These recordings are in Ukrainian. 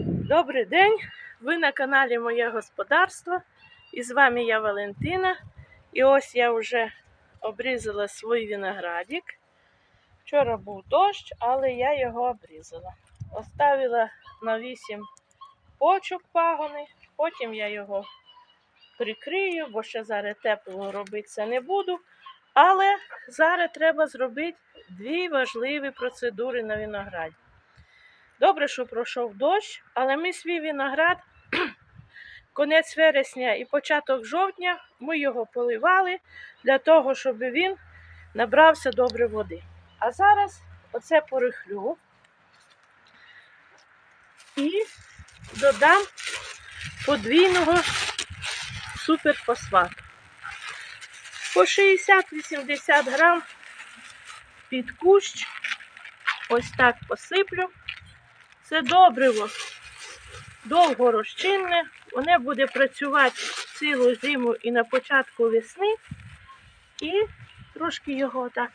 Добрий день! Ви на каналі Моє Господарство. І з вами я Валентина. І ось я вже обрізала свій виноградик. Вчора був дощ, але я його обрізала. Оставила на 8 почок пагони, потім я його прикрию, бо ще зараз тепло робити це не буду. Але зараз треба зробити дві важливі процедури на винограді. Добре, що пройшов дощ, але ми свій виноград, конець вересня і початок жовтня, ми його поливали для того, щоб він набрався добре води. А зараз оце порихлю і додам подвійного суперфосфату. По 60-80 грам під кущ. Ось так посиплю. Це добриво довго розчинне, воно буде працювати цілу зиму і на початку весни. І трошки його так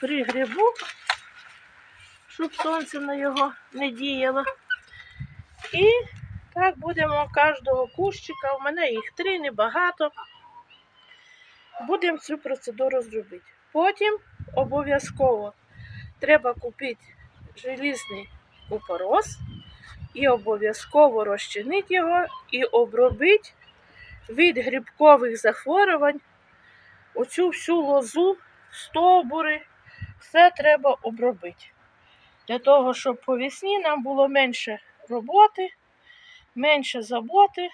пригребу, щоб сонце на його не діяло. І так будемо кожного кущика. У мене їх три, небагато. Будемо цю процедуру зробити. Потім обов'язково треба купити желізний купорос і обов'язково розчинити його і обробити від грибкових захворювань. Оцю всю лозу, стовбури, все треба обробити. Для того, щоб по весні нам було менше роботи, менше заботи.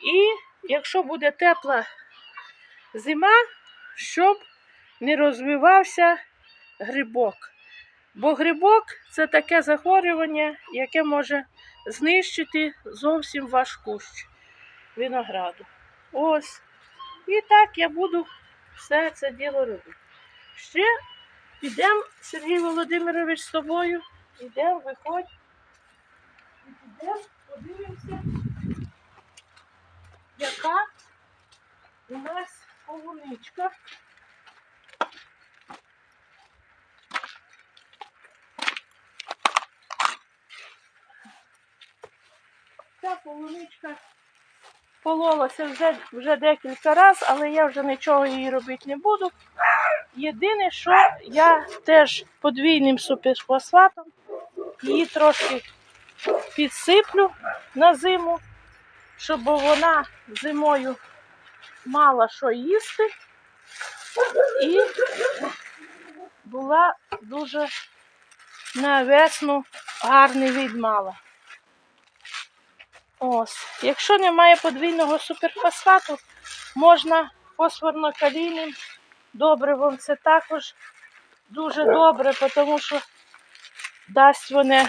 І якщо буде тепла зима, щоб не розвивався грибок. Бо грибок це таке захворювання, яке може знищити зовсім ваш кущ винограду. Ось. І так я буду все це діло робити. Ще підемо, Сергій Володимирович, з тобою. Ідемо, виходь. Ідемо, подивимося, яка у нас полуничка. Ця полуничка пололася вже, вже декілька разів, але я вже нічого її робити не буду. Єдине, що я теж подвійним суперфосфатом її трошки підсиплю на зиму, щоб вона зимою мала що їсти і була дуже на весну гарний від мала. Ось. Якщо немає подвійного суперфосфату, можна фосфорно-калійним добривом. Це також дуже добре, тому що дасть вони е,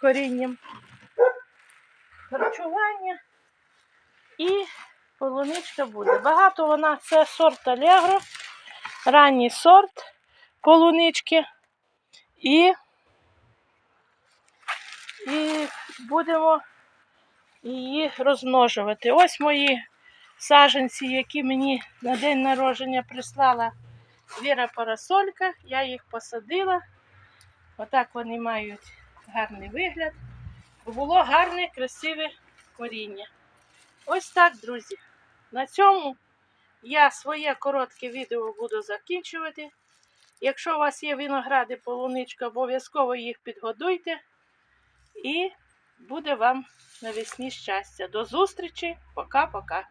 корінням харчування і полуничка буде. Багато вона це сорт Алегро, ранній сорт полунички. І, і будемо її розмножувати. Ось мої саженці, які мені на день народження прислала Віра Парасолька. Я їх посадила. Отак вони мають гарний вигляд. Було гарне, красиве коріння. Ось так, друзі. На цьому я своє коротке відео буду закінчувати. Якщо у вас є виногради, полуничка, обов'язково їх підгодуйте. І буде вам навесні щастя. До зустрічі. Пока-пока.